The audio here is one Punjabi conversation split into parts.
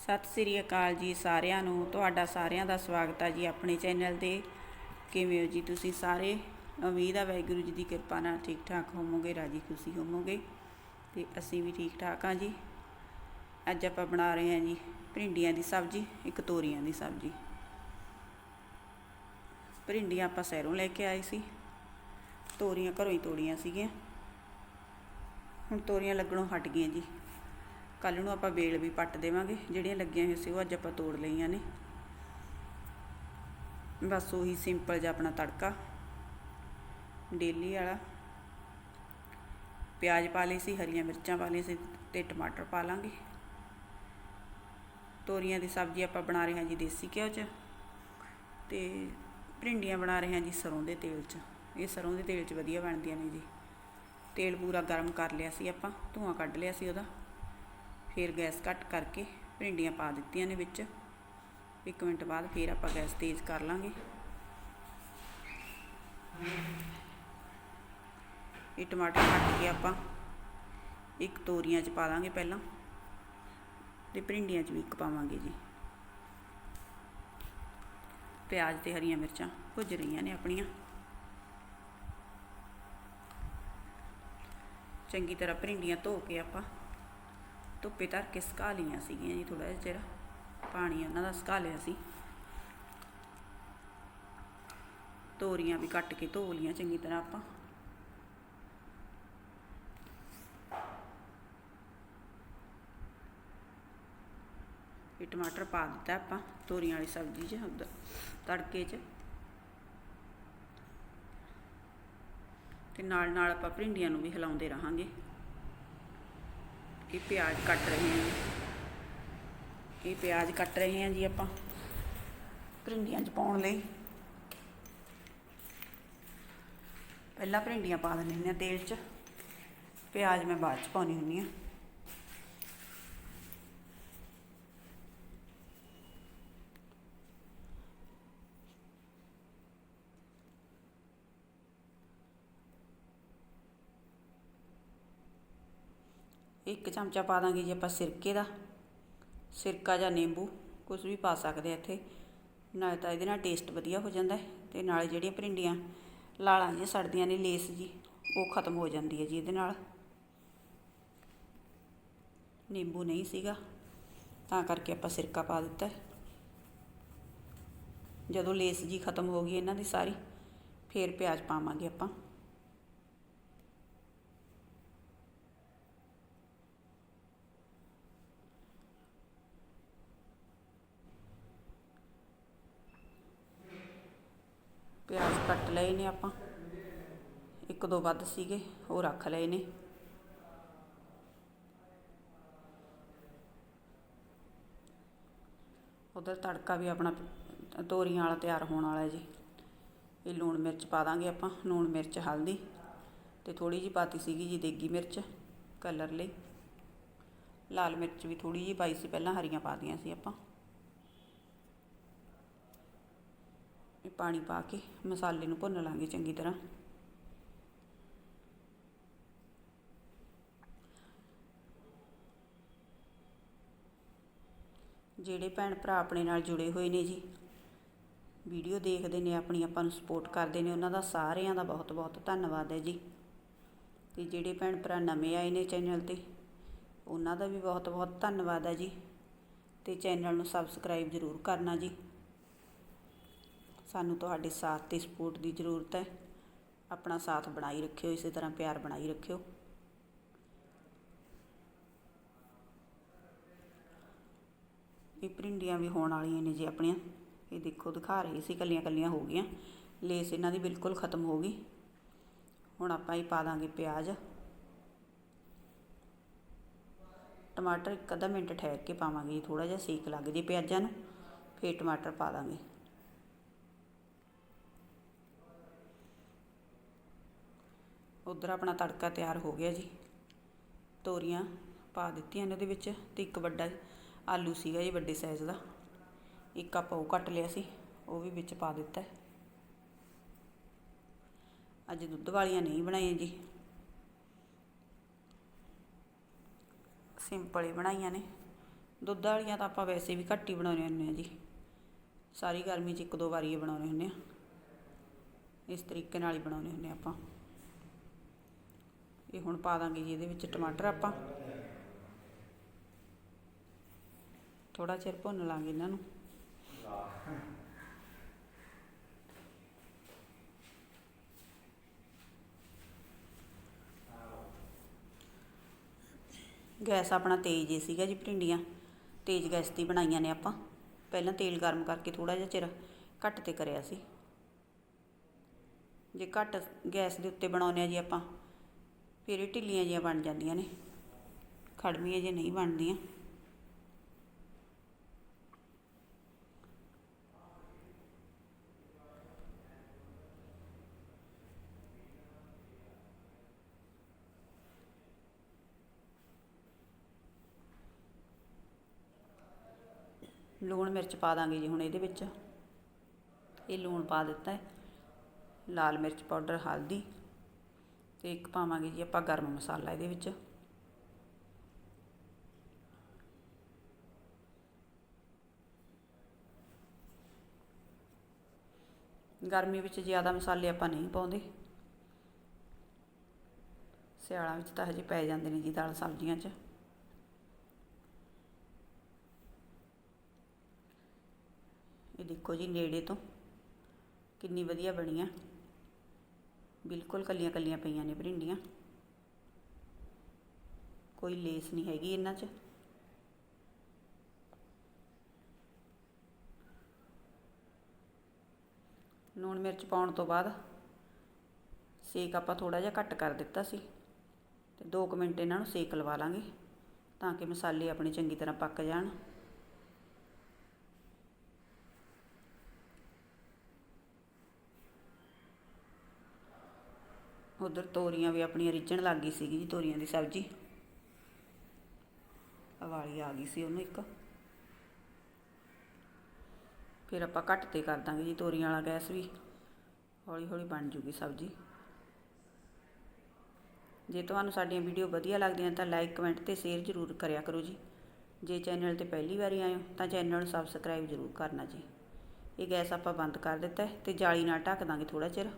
ਸਤਿ ਸ੍ਰੀ ਅਕਾਲ ਜੀ ਸਾਰਿਆਂ ਨੂੰ, ਤੁਹਾਡਾ ਸਾਰਿਆਂ ਦਾ ਸਵਾਗਤ ਹੈ ਜੀ ਆਪਣੇ ਚੈਨਲ ਤੇ। ਕਿਵੇਂ ਹੋ ਜੀ ਤੁਸੀਂ ਸਾਰੇ? ਉਮੀਦ ਆ ਵਾਹਿਗੁਰੂ ਜੀ ਦੀ ਕਿਰਪਾ ਨਾਲ ਠੀਕ ਠਾਕ ਹੋਵੋਗੇ, ਰਾਜੀ ਖੁਸ਼ੀ ਹੋਵੋਗੇ। ਤੇ ਅਸੀਂ ਵੀ ਠੀਕ ਠਾਕ ਹਾਂ ਜੀ। ਅੱਜ ਆਪਾਂ ਬਣਾ ਰਹੇ ਹਾਂ ਜੀ ਭਿੰਡੀਆਂ ਦੀ ਸਬਜ਼ੀ, ਇੱਕ ਤੋਰੀਆਂ ਦੀ ਸਬਜ਼ੀ। ਭਿੰਡੀਆਂ ਆਪਾਂ ਸ਼ਹਿਰੋਂ ਲੈ ਕੇ ਆਏ ਸੀ। ਤੋਰੀਆਂ ਘਰੋਂ ਹੀ ਤੋੜੀਆਂ ਸੀਗੀਆਂ। ਹੁਣ ਤੋਰੀਆਂ ਲੱਗਣੋਂ ਹਟ ਗਈਆਂ ਜੀ। ਕੱਲ ਨੂੰ ਆਪਾਂ ਵੇਲ ਵੀ ਪੱਟ ਦੇਵਾਂਗੇ, ਜਿਹੜੀਆਂ ਲੱਗੀਆਂ ਹੋਈਆਂ ਸੀ ਉਹ ਅੱਜ ਆਪਾਂ ਤੋੜ ਲਈਆਂ ਨੇ। ਬਸ ਉਹੀ ਸਿੰਪਲ ਜਿਹਾ ਆਪਣਾ ਤੜਕਾ, ਡੇਲੀ ਵਾਲਾ। ਪਿਆਜ਼ ਪਾ ਲਈ ਸੀ, ਹਰੀਆਂ ਮਿਰਚਾਂ ਪਾ ਲਏ ਸੀ ਤੇ ਟਮਾਟਰ ਪਾ ਲਾਂਗੇ। ਤੋਰੀਆਂ ਦੀ ਸਬਜ਼ੀ ਆਪਾਂ ਬਣਾ ਰਹੇ ਹਾਂ ਜੀ ਦੇਸੀ ਘਿਓ 'ਚ ਤੇ ਭਿੰਡੀਆਂ ਬਣਾ ਰਹੇ ਹਾਂ ਜੀ ਸਰੋਂ ਦੇ ਤੇਲ 'ਚ। ਇਹ ਸਰੋਂ ਦੇ ਤੇਲ 'ਚ ਵਧੀਆ ਬਣਦੀਆਂ ਨੇ ਜੀ। ਤੇਲ ਪੂਰਾ ਗਰਮ ਕਰ ਲਿਆ ਸੀ ਆਪਾਂ, ਧੂਆਂ ਕੱਢ ਲਿਆ ਸੀ ਉਹਦਾ। ਫਿਰ ਗੈਸ ਘੱਟ ਕਰਕੇ ਭਿੰਡੀਆਂ ਪਾ ਦਿੱਤੀਆਂ ਨੇ ਵਿੱਚ। 1 ਮਿੰਟ ਬਾਅਦ ਫਿਰ ਆਪਾਂ ਗੈਸ ਤੇਜ਼ ਕਰ ਲਾਂਗੇ। ਇਹ ਟਮਾਟਰ ਕੱਟ ਕੇ ਆਪਾਂ ਇੱਕ ਤੋਰੀਆਂ 'ਚ ਪਾ ਦਾਂਗੇ ਪਹਿਲਾਂ ਤੇ ਭਿੰਡੀਆਂ 'ਚ ਵੀ ਇੱਕ ਪਾਵਾਂਗੇ ਜੀ। ਪਿਆਜ਼ ਤੇ ਹਰੀਆਂ ਮਿਰਚਾਂ ਭੁੱਜ ਰਹੀਆਂ ਨੇ ਆਪਣੀਆਂ। ਚੰਗੀ ਤਰ੍ਹਾਂ ਭਿੰਡੀਆਂ ਧੋ ਕੇ ਆਪਾਂ ਧੁੱਪੇ ਧਰ ਕੇ ਸੁਕਾ ਲਈਆਂ ਸੀਗੀਆਂ ਜੀ ਥੋੜਾ ਜਿਹਾ ਚਿਰ ਪਾਣੀ ਉਹਨਾਂ ਦਾ ਸੁਕਾ ਲਿਆ ਸੀ। ਤੋਰੀਆਂ ਵੀ ਕੱਟ ਕੇ ਧੋ ਲਈਆਂ ਚੰਗੀ ਤਰ੍ਹਾਂ ਆਪਾਂ। ਇਹ ਟਮਾਟਰ ਪਾ ਦਿੱਤਾ ਆਪਾਂ, ਤੋਰੀਆਂ ਵਾਲੀ ਸਬਜ਼ੀ 'ਚ ਤੜਕੇ 'ਚ। ਤੇ ਨਾਲ ਨਾਲ ਆਪਾਂ ਭਿੰਡੀਆਂ ਨੂੰ ਵੀ ਹਿਲਾਉਂਦੇ ਰਹਾਂਗੇ। ਇਹ ਪਿਆਜ਼ ਕੱਟ ਰਹੇ ਹਾਂ ਜੀ। ਇਹ ਪਿਆਜ਼ ਕੱਟ ਰਹੇ ਹਾਂ ਜੀ ਆਪਾਂ। ਭਿੰਡੀਆਂ 'ਚ ਪਾਉਣ ਲਈ। ਪਹਿਲਾਂ ਭਿੰਡੀਆਂ ਪਾ ਦਿੰਦੇ ਹਾਂ ਤੇਲ 'ਚ। ਪਿਆਜ਼ ਮੈਂ ਬਾਅਦ 'ਚ ਪਾਉਣੀ ਹੁੰਦੀ ਆ ਇੱਕ ਚਮਚਾ ਪਾ ਦਾਂਗੇ ਜੀ ਆਪਾਂ ਸਿਰਕੇ ਦਾ। ਸਿਰਕਾ ਜਾਂ ਨਿੰਬੂ ਕੁਝ ਵੀ ਪਾ ਸਕਦੇ ਆ ਇੱਥੇ। ਨਾਲ ਤਾਂ ਇਹਦੇ ਨਾਲ ਟੇਸਟ ਵਧੀਆ ਹੋ ਜਾਂਦਾ ਹੈ ਤੇ ਨਾਲੇ ਜਿਹੜੀਆਂ ਭਰਿੰਡੀਆਂ ਲਾਲਾਂ ਜਿਹੀਆਂ ਸੜਦੀਆਂ ਨੇ ਲੇਸ ਜੀ, ਉਹ ਖਤਮ ਹੋ ਜਾਂਦੀ ਹੈ ਜੀ ਇਹਦੇ ਨਾਲ। ਨਿੰਬੂ ਨਹੀਂ ਸੀਗਾ, ਤਾਂ ਕਰਕੇ ਆਪਾਂ ਸਿਰਕਾ ਪਾ ਦਿੱਤਾ ਜਦੋਂ ਲੇਸ ਜੀ ਖਤਮ ਹੋ ਗਈ ਇਹਨਾਂ ਦੀ ਸਾਰੀ, ਫੇਰ ਪਿਆਜ਼ ਪਾਵਾਂਗੇ ਆਪਾਂ। ਪਿਆਜ਼ ਕੱਟ ਲਏ ਨੇ ਆਪਾਂ। ਇੱਕ ਦੋ ਵੱਧ ਸੀਗੇ, ਉਹ ਰੱਖ ਲਏ ਨੇ। ਉਧਰ ਤੜਕਾ ਵੀ ਆਪਣਾ ਤੋਰੀਆਂ ਵਾਲਾ ਤਿਆਰ ਹੋਣ ਵਾਲਾ ਜੀ। ਇਹ ਲੂਣ ਮਿਰਚ ਪਾ ਦਾਂਗੇ ਆਪਾਂ, ਲੂਣ ਮਿਰਚ, ਹਲਦੀ ਤੇ ਥੋੜੀ ਜੀ ਪਾਤੀ ਸੀਗੀ ਜੀ ਦੇਗੀ ਮਿਰਚ, ਕਲਰ ਲਈ। ਲਾਲ ਮਿਰਚ ਵੀ ਥੋੜੀ ਜੀ ਪਾਈ ਸੀ, ਪਹਿਲਾਂ ਹਰੀਆਂ ਪਾ ਦੀਆਂ ਸੀ ਆਪਾਂ ਇਹ ਪਾਣੀ ਪਾ ਕੇ ਮਸਾਲੇ ਨੂੰ ਭੁੰਨ ਲਾਂਗੇ ਚੰਗੀ ਤਰ੍ਹਾਂ। ਜਿਹੜੇ ਭੈਣ ਭਰਾ ਆਪਣੇ ਨਾਲ ਜੁੜੇ ਹੋਏ ਨੇ ਜੀ, ਵੀਡੀਓ ਦੇਖਦੇ ਨੇ, ਆਪਣੀ ਆਪਾਂ ਨੂੰ ਸਪੋਰਟ ਕਰਦੇ ਨੇ, ਉਹਨਾਂ ਦਾ ਸਾਰਿਆਂ ਦਾ ਬਹੁਤ ਬਹੁਤ ਧੰਨਵਾਦ ਹੈ ਜੀ। ਤੇ ਜਿਹੜੇ ਭੈਣ ਭਰਾ ਨਵੇਂ ਆਏ ਨੇ ਚੈਨਲ ਤੇ, ਉਹਨਾਂ ਦਾ ਵੀ ਬਹੁਤ ਬਹੁਤ ਧੰਨਵਾਦ ਹੈ ਜੀ। ਤੇ ਚੈਨਲ ਨੂੰ ਸਬਸਕ੍ਰਾਈਬ ਜ਼ਰੂਰ ਕਰਨਾ ਜੀ। ਸਾਨੂੰ ਤੁਹਾਡੇ ਸਾਥ ਤੇ ਸਪੋਰਟ ਦੀ ਜ਼ਰੂਰਤ ਹੈ। ਆਪਣਾ ਸਾਥ ਬਣਾਈ ਰੱਖਿਓ, ਇਸੇ ਤਰ੍ਹਾਂ ਪਿਆਰ ਬਣਾਈ ਰੱਖਿਓ। ਇਹ ਭਿੰਡੀਆਂ ਵੀ ਹੋਣ ਵਾਲੀਆਂ ਨੇ ਜੀ ਆਪਣੀਆਂ। ਇਹ ਦੇਖੋ, ਦਿਖਾ ਰਹੀ ਸੀ ਕੱਲੀਆਂ ਕੱਲੀਆਂ ਹੋ ਗਈਆਂ। ਲੇਸ ਇਹਨਾਂ ਦੀ ਬਿਲਕੁਲ ਖਤਮ ਹੋ ਗਈ। ਹੁਣ ਆਪਾਂ ਇਹ ਪਾ ਦਾਂਗੇ ਪਿਆਜ਼। ਟਮਾਟਰ ਇੱਕ ਅੱਧਾ ਮਿੰਟ ਠਹਿਰ ਕੇ ਪਾਵਾਂਗੇ ਥੋੜਾ ਜਿਹਾ ਸੇਕ ਲੱਗ ਜੇ ਪਿਆਜ਼ਾਂ ਨੂੰ। ਫਿਰ ਟਮਾਟਰ ਪਾ ਦਾਂਗੇ। ਉੱਧਰ ਆਪਣਾ ਤੜਕਾ ਤਿਆਰ ਹੋ ਗਿਆ ਜੀ। ਤੋਰੀਆਂ ਪਾ ਦਿੱਤੀਆਂ ਨੇ ਉਹਦੇ ਵਿੱਚ ਅਤੇ ਇੱਕ ਵੱਡਾ ਆਲੂ ਸੀਗਾ ਜੀ ਵੱਡੇ ਸਾਈਜ਼ ਦਾ। ਇੱਕ ਆਪਾਂ ਉਹ ਕੱਟ ਲਿਆ ਸੀ, ਉਹ ਵੀ ਵਿੱਚ ਪਾ ਦਿੱਤਾ। ਅੱਜ ਦੁੱਧ ਵਾਲੀਆਂ ਨਹੀਂ ਬਣਾਈਆਂ ਜੀ। ਸਿੰਪਲ ਹੀ ਬਣਾਈਆਂ ਨੇ। ਦੁੱਧ ਵਾਲੀਆਂ ਤਾਂ ਆਪਾਂ ਵੈਸੇ ਵੀ ਘੱਟ ਹੀ ਬਣਾਉਂਦੇ ਹੁੰਦੇ ਹਾਂ ਜੀ। ਸਾਰੀ ਗਰਮੀ 'ਚ ਇੱਕ ਦੋ ਵਾਰੀ ਹੀ ਬਣਾਉਂਦੇ ਹੁੰਦੇ ਹਾਂ। ਇਸ ਤਰੀਕੇ ਨਾਲ ਹੀ ਬਣਾਉਂਦੇ ਹੁੰਦੇ ਹਾਂ ਆਪਾਂ। ਇਹ ਹੁਣ ਪਾ ਦਾਂਗੇ ਜੀ ਇਹਦੇ ਵਿੱਚ ਟਮਾਟਰ ਆਪਾਂ। ਥੋੜਾ ਚਿਰ ਭੁੰਨ ਲਾਂਗੇ ਇਹਨਾਂ ਨੂੰ। ਗੈਸ ਆਪਣਾ ਤੇਜ਼ ਹੀ ਸੀਗਾ ਜੀ ਭਿੰਡੀਆਂ। ਤੇਜ਼ ਗੈਸ ਤੇ ਬਣਾਈਆਂ ਨੇ ਆਪਾਂ। ਪਹਿਲਾਂ ਤੇਲ ਗਰਮ ਕਰਕੇ ਥੋੜਾ ਜਿਹਾ ਚਿਰ ਘੱਟ ਤੇ ਕਰਿਆ ਸੀ। ਜੇ ਘੱਟ ਗੈਸ ਦੇ ਉੱਤੇ ਬਣਾਉਂਦੇ ਆ ਜੀ ਆਪਾਂ। ਫਿਰ ਇਹ ਢਿੱਲੀਆਂ ਜਿਹੀਆਂ ਬਣ ਜਾਂਦੀਆਂ ਨੇ। ਖੜਮੀਆਂ ਜੇ ਨਹੀਂ ਬਣਦੀਆਂ। ਲੂਣ ਮਿਰਚ ਪਾ ਦਾਂਗੇ ਜੀ ਹੁਣ ਇਹਦੇ ਵਿੱਚ। ਇਹ ਲੂਣ ਪਾ ਦਿੱਤਾ ਹੈ। ਲਾਲ ਮਿਰਚ ਪਾਊਡਰ, ਹਲਦੀ। ਅਤੇ ਇੱਕ ਪਾਵਾਂਗੇ ਜੀ ਆਪਾਂ ਗਰਮ ਮਸਾਲਾ ਇਹਦੇ ਵਿੱਚ। ਗਰਮੀ ਵਿੱਚ ਜ਼ਿਆਦਾ ਮਸਾਲੇ ਆਪਾਂ ਨਹੀਂ ਪਾਉਂਦੇ। ਸਿਆਲਾਂ ਵਿੱਚ ਤਾਂ ਹਜੇ ਪੈ ਜਾਂਦੇ ਨੇ ਜੀ ਦਾਲ ਸਬਜ਼ੀਆਂ 'ਚ। ਇਹ ਦੇਖੋ ਜੀ ਨੇੜੇ ਤੋਂ ਕਿੰਨੀ ਵਧੀਆ ਬਣੀ ਬਣੀਆਂ। ਬਿਲਕੁਲ ਕੱਲੀਆਂ ਕੱਲੀਆਂ ਪਈਆਂ ਨੇ ਭਰਿੰਡੀਆਂ ਕੋਈ ਲੇਸ ਨਹੀਂ ਹੈਗੀ ਇਹਨਾਂ 'ਚ। ਲੂਣ ਮਿਰਚ ਪਾਉਣ ਤੋਂ ਬਾਅਦ ਸੇਕ ਆਪਾਂ ਥੋੜਾ ਜਿਹਾ ਘੱਟ ਕਰ ਦਿੱਤਾ ਸੀ। ਤੇ 2 ਮਿੰਟ ਇਹਨਾਂ ਨੂੰ ਸੇਕ ਲਵਾ ਲਾਂਗੇ ਤਾਂ ਕਿ ਮਸਾਲੇ ਆਪਣੇ ਚੰਗੀ ਤਰ੍ਹਾਂ ਪੱਕ ਜਾਣ। ਉਧਰ ਤੋਰੀਆਂ ਵੀ ਆਪਣੀਆਂ ਰਿੱਝਣ ਲੱਗ ਗਈ ਸੀਗੀ ਜੀ, ਤੋਰੀਆਂ ਦੀ ਸਬਜ਼ੀ। ਵਾਲੀ ਆ ਗਈ ਸੀ ਉਹਨੂੰ ਇੱਕ। ਫਿਰ ਆਪਾਂ ਘੱਟ ਤੇ ਕਰ ਦਾਂਗੇ ਜੀ, ਤੋਰੀਆਂ ਵਾਲਾ ਗੈਸ ਵੀ। ਹੌਲੀ ਹੌਲੀ ਬਣ ਜੂਗੀ ਸਬਜ਼ੀ। ਜੇ ਤੁਹਾਨੂੰ ਸਾਡੀਆਂ ਵੀਡੀਓ ਵਧੀਆ ਲੱਗਦੀਆਂ ਤਾਂ ਲਾਈਕ, ਕਮੈਂਟ ਤੇ ਸ਼ੇਅਰ ਜ਼ਰੂਰ ਕਰਿਆ ਕਰੋ ਜੀ। ਜੇ ਚੈਨਲ ਤੇ ਪਹਿਲੀ ਵਾਰੀ ਆਏ ਹੋ ਤਾਂ ਚੈਨਲ ਨੂੰ ਸਬਸਕ੍ਰਾਈਬ ਜ਼ਰੂਰ ਕਰਨਾ ਜੀ। ਇਹ ਗੈਸ ਆਪਾਂ ਬੰਦ ਕਰ ਦਿੱਤਾ ਹੈ ਤੇ ਜਾਲੀ ਨਾਲ ਢੱਕ ਦਾਂਗੇ ਥੋੜਾ ਚਿਰ।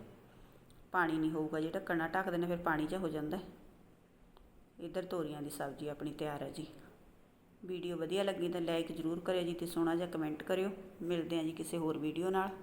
ਪਾਣੀ ਨਹੀਂ ਹੋਊਗਾ, ਜੇ ਢੱਕਣ ਨਾਲ ਢੱਕ ਦਿੰਦੇ ਫਿਰ ਪਾਣੀ ਜਿਹਾ ਹੋ ਜਾਂਦਾ ਇੱਧਰ ਤੋਰੀਆਂ ਦੀ ਸਬਜ਼ੀ ਆਪਣੀ ਤਿਆਰ ਹੈ ਜੀ। ਵੀਡੀਓ ਵਧੀਆ ਲੱਗੀ ਤਾਂ ਲਾਈਕ ਜ਼ਰੂਰ ਕਰਿਓ ਜੀ ਤੇ ਸੋਹਣਾ ਜਿਹਾ ਕਮੈਂਟ ਕਰਿਓ। ਮਿਲਦੇ ਹਾਂ ਜੀ ਕਿਸੇ ਹੋਰ ਵੀਡੀਓ ਨਾਲ।